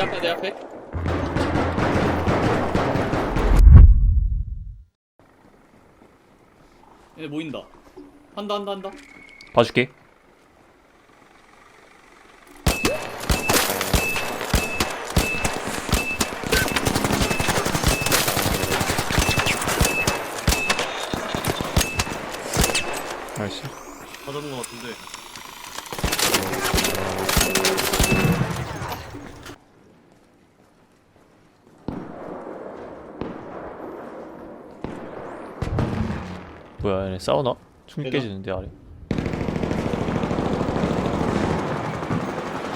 내 앞에 내 앞에 얘네 모인다 한다 한다 한다 봐줄게. 나이스. 다 잡은 것 같은데. 뭐야, 얘네 싸우나? 충 얘가- 깨지는데 아래.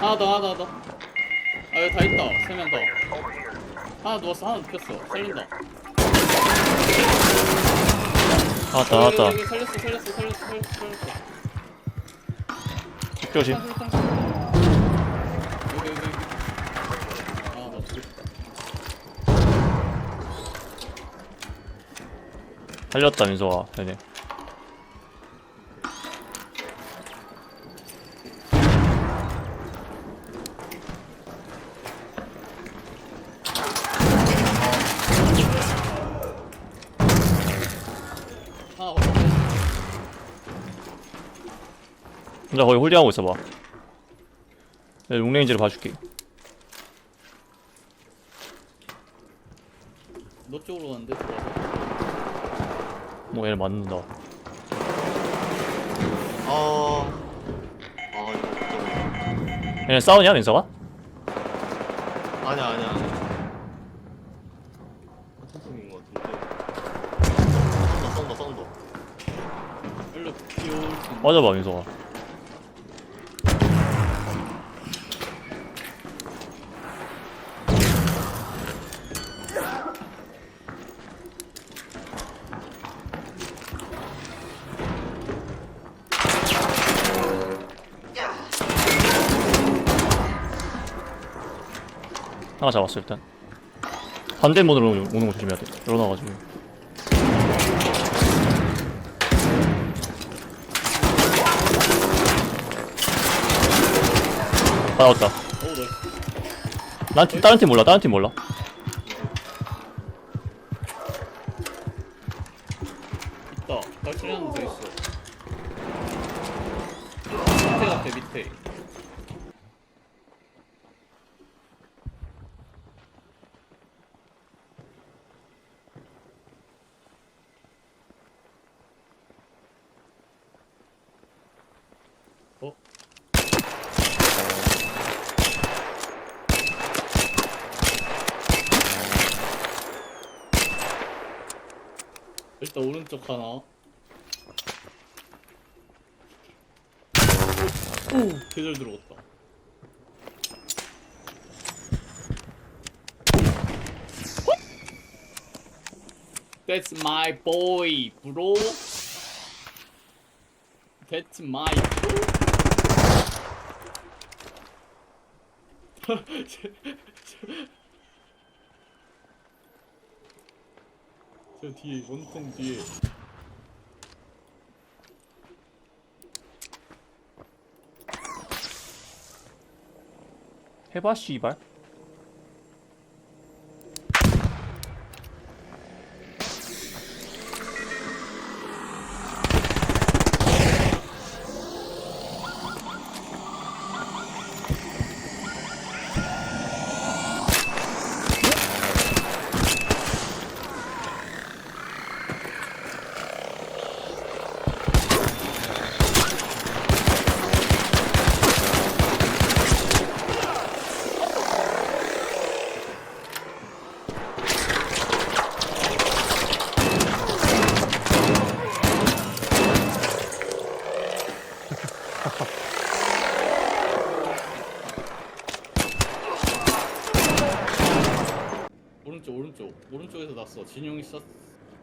하나 더 하나 더. 아 여기 다 있다. 세 명 더. 하나 누웠어 하나 눕혔어. 살린다. 나왔다, 여기, 나왔다. 여기, 여기. 살렸어 살렸어 살렸어 살렸어 살렸어. 조심. 살렸다. 하나 어디 혼자 거기 홀딩하고 있어봐. 내가 롱레인지를 봐줄게. 너 쪽으로 갔는데 들어와서 뭐 얘네 맞는다. 아. 아, 이거 어쩌네. 얘네 싸우냐, 민서가? 아니야, 아니야, 아니야. 한통인 것 같은데. 쏜다, 쏜다, 쏜다. 일로 비올 수 있는 맞아봐, 민서가. 하나 잡았어 일단. 반대 문으로 오는 거 조심해야 돼. 열어놔가지고. 어우 너난 팀, 다른 팀 몰라 다른 팀 몰라. 있다. 발치하는 데 있어 밑에 같아 밑에 어? 일단 오른쪽 하나 오 계절 들어갔다 That's my boy, bro. That's my bro. 저 뒤에 원통 뒤에. 해봐 씨발 진용이 쐈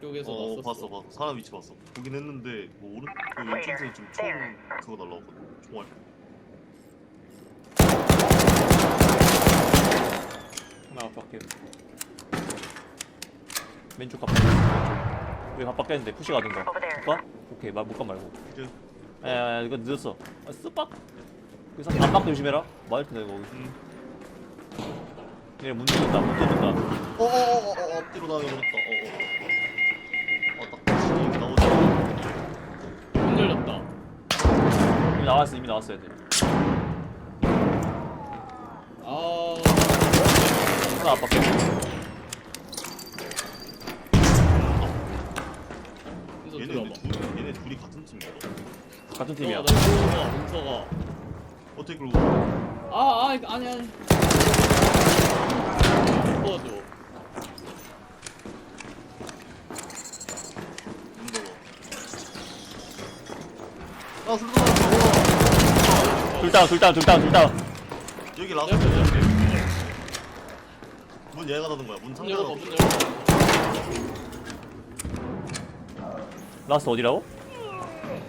쪽에서 어, 봤어, 봤어. 사람 위치 봤어. 보긴 했는데, 뭐, 오른, 그 왼쪽에 지금 총, 그거 날라왔거든. 총알. 나 밖에 왼쪽 갑 여기 갑 바뀌었는데 푸시 가든가. 볼까? 오케이. 말 못가 말고. 이제, 야야야 이거 늦었어. 아, 스빡 여기서 안박 조심해라. 마이크 내고. 거기 음. 얘문 닫는다 문 닫는다 어어어어 앞뒤로. 어어. 문 열렸다. 이미 나왔어 이미 나왔어 애들 아, 하나 그래서 얘네 들어봐. 근데 둘 얘네 둘이 같은 팀이야. 같은 팀이야 문서가, 문서가. 어떻게 그러고? 아, 아, 아니, 아니. 도와줘. 문서가. 아 술도 둘 다운 둘 다운 둘 다운 둘 다운 여기 앞에. 문 얘가 닫은 거야. 문 문 상대가 열어봐, 닫은 문 거야. 열어봐. 라스트 어디라고?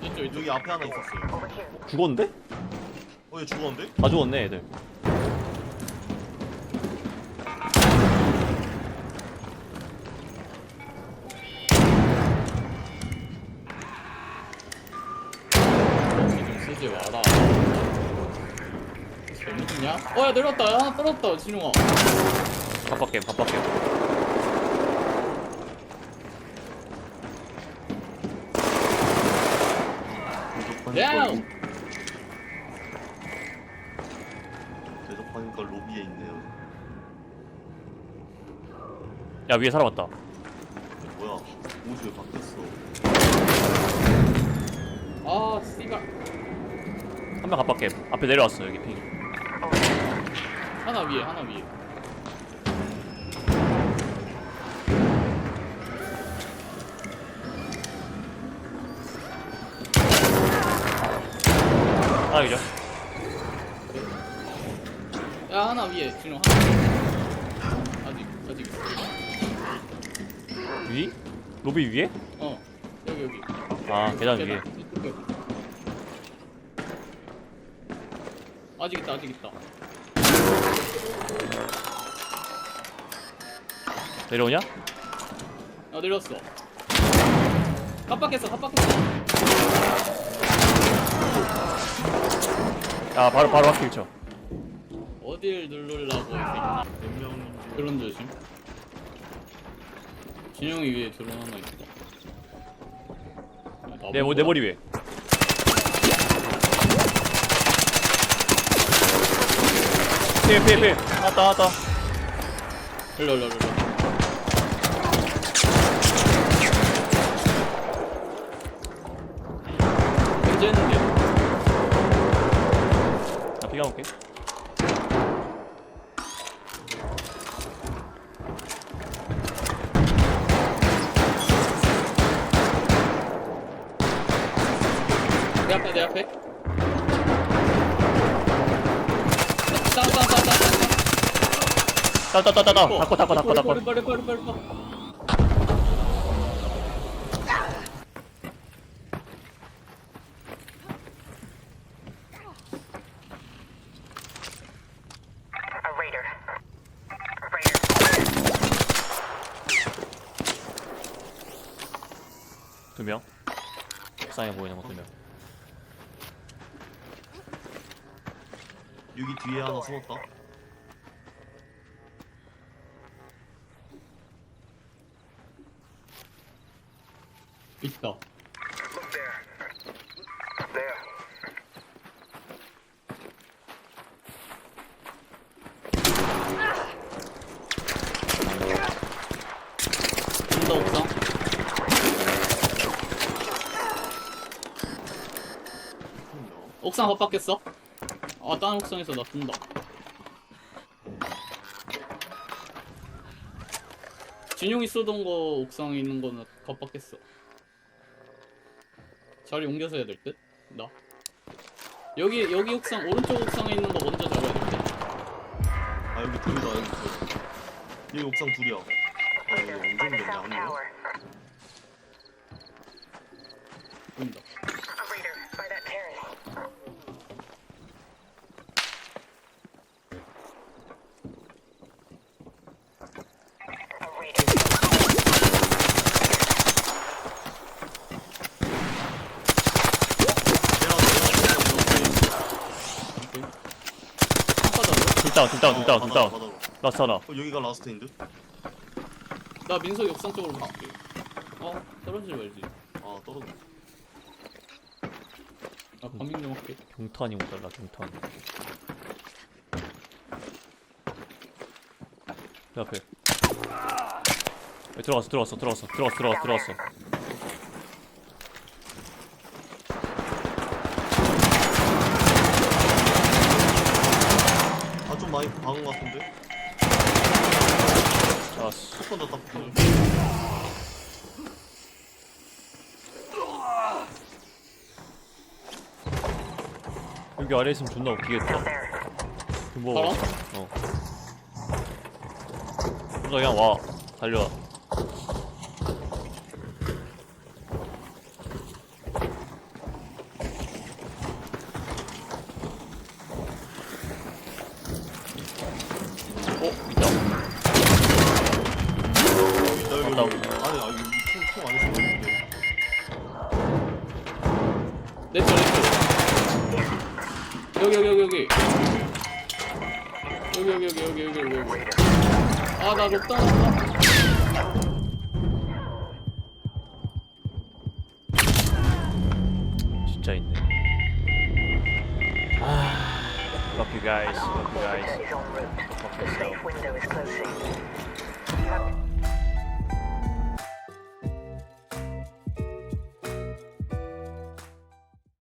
이쪽, 이쪽. 여기 앞에 하나 있었어요. 죽었는데? 어얘 죽었는데? 다 죽었네 애들 좀 쓰지 마라. 재밌냐? 어, 야, 내려왔다. 야, 하나 떨었다, 진용아. 갑박겜 갑박겜 야우! 대접하니 야 위에 사람 왔다 뭐야? 왜 바뀌었어? 아, 씨발. 한 명 갑박겜 앞에 내려왔어 여기 핑 하나 위에, 하나 위에. 하나 기죠 야, 하나 위에, 진용 하나. 아직, 위? 로비 위에? 어, 여기, 여기. 아 계단 위에 이쪽, 여기. 아직 있다, 아직 있다. 내려오냐? 아, 내렸어. 깜빡했어, 깜빡했어. 야 바로 바로 확킬 쳐 어딜 누르려고 명? 드론 조심. 진영이 위에 드론 하나 있다. 야, 나보고 내, 머- 내 머리 위에. 필필필. 왔다 왔다. 일로 일로 일로. 현재는데? 나 피가 먹게 앞에 내 앞에. 땅땅땅땅땅. 따따따따따 닦고 닦고 닦고 닦고 빨리 빨리 빨리 빨리 빨리. A raider. Raider. 두명 옥상에 보이는 거 두명 여기 뒤에 하나 숨었다. 있다. 옥상 헛바뀌었어. 아, 다른 옥상에서 나 둔다. 진용이 쏘던 거 옥상에 있는 거는 겉바뀌었어. 자리 옮겨서 해야 될 듯? 나. 여기, 여기 옥상, 오른쪽 옥상에 있는 거 먼저 잡아야 될 듯? 아 여기 둘이다 여기 둘. 여기 옥상 둘이야. 아 여기 언제 옮겼냐 한 명? 보인다. A raider by that terrace. A raider. 오케이. 한바닥으로? 둘 다운 둘 다운 둘 다운 둘 다운 바닥으로. 라스 하나 어, 여기가 라스트인 듯? 나 민석 역상 쪽으로 볼게. 어 떨어지지 말지. 아 떨어져 나 범인 좀 할게. 경탄이 모자라 경탄 내 앞에 야, 들어갔어 들어갔어 들어갔어 들어갔어 들어갔어 들어갔어 아 좀 많이 박은 것 같은데? 한번더 딱 붙어줘 여기 아래 있으면 존나 웃기겠다 There. 뭐 바로? 어 뭔가 그냥 와 달려와 어? 있다 나 여기 맞다. 여기 아니 아 여기 있었는데 내쪽 내쪽. 여기 여기 여기 여기. 여기 여기 여기 여기 여기 여기 여기. 아나 롭다 나. 진짜 있네 아 Fuck you guys Fuck you guys. Fuck yourself window is closing.